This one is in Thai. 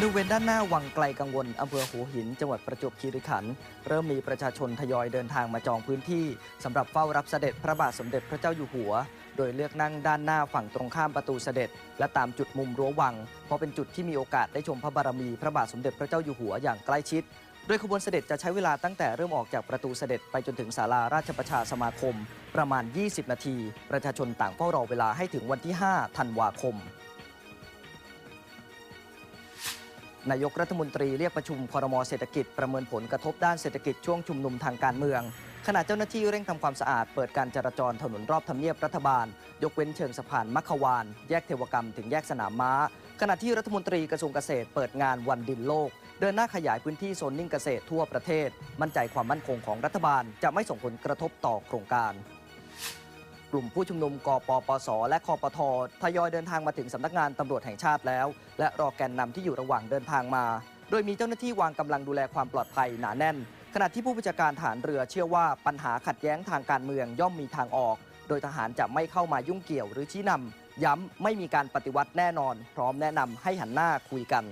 บริเวณด้านหน้าวังไกลกังวลอำเภอหัวหิน จังหวัดประจวบคีรีขันธ์เริ่มมีประชาชนทยอยเดินทางมาจองพื้นที่สำหรับเฝ้ารับเสด็จพระบาทสมเด็จพระเจ้าอยู่หัว โดยเลือกนั่งด้านหน้าฝั่งตรงข้ามประตูเสด็จ และตามจุดมุมรั้ววัง เพราะเป็นจุดที่มีโอกาสได้ชมพระบารมีพระบาทสมเด็จพระเจ้าอยู่หัวอย่างใกล้ชิดโดยขบวนเสด็จจะใช้เวลาตั้งแต่เริ่มออกจากประตูเสด็จไปจนถึงศาลาราชประชาสมาคม ประมาณ 20 นาที ประชาชนต่างเฝ้ารอเวลาให้ถึงวันที่ 5 ธันวาคม นายกรัฐมนตรีเรียกประชุมคอรมอเศรษฐกิจประเมินผลกระทบด้านเศรษฐกิจช่วงชุมนุมทางการเมือง ขณะเจ้าหน้าที่เร่งทำความสะอาดเปิดการจราจรถนนรอบทำเนียบรัฐบาล ยกเว้นเชิงสะพานมัคควาน แยกเทวกรรมถึงแยกสนามม้า ขณะที่รัฐมนตรีกระทรวงเกษตรเปิดงานวันดินโลก เดินหน้าขยายพื้นที่โซนนิ่งเกษตรทั่วประเทศ มั่นใจความมั่นคงของรัฐบาล จะไม่ส่งผลกระทบต่อโครงการ กลุ่มผู้ชุมนุมกปปส และคอปททยอยเดินทางมาถึงสำนักงานตำรวจแห่งชาติแล้ว และรอแกนนำที่อยู่ระหว่างเดินทางมา โดยมีเจ้าหน้าที่วางกำลังดูแลความปลอดภัยหนาแน่น ขณะที่ผู้บัญชาการฐานเรือเชื่อว่าปัญหาขัดแย้งทางการเมืองย่อมมีทางออก โดยทหารจะไม่เข้ามายุ่งเกี่ยวหรือชี้นำย้ำไม่มีการปฏิวัติแน่นอน พร้อมแนะนำให้หันหน้าคุยกัน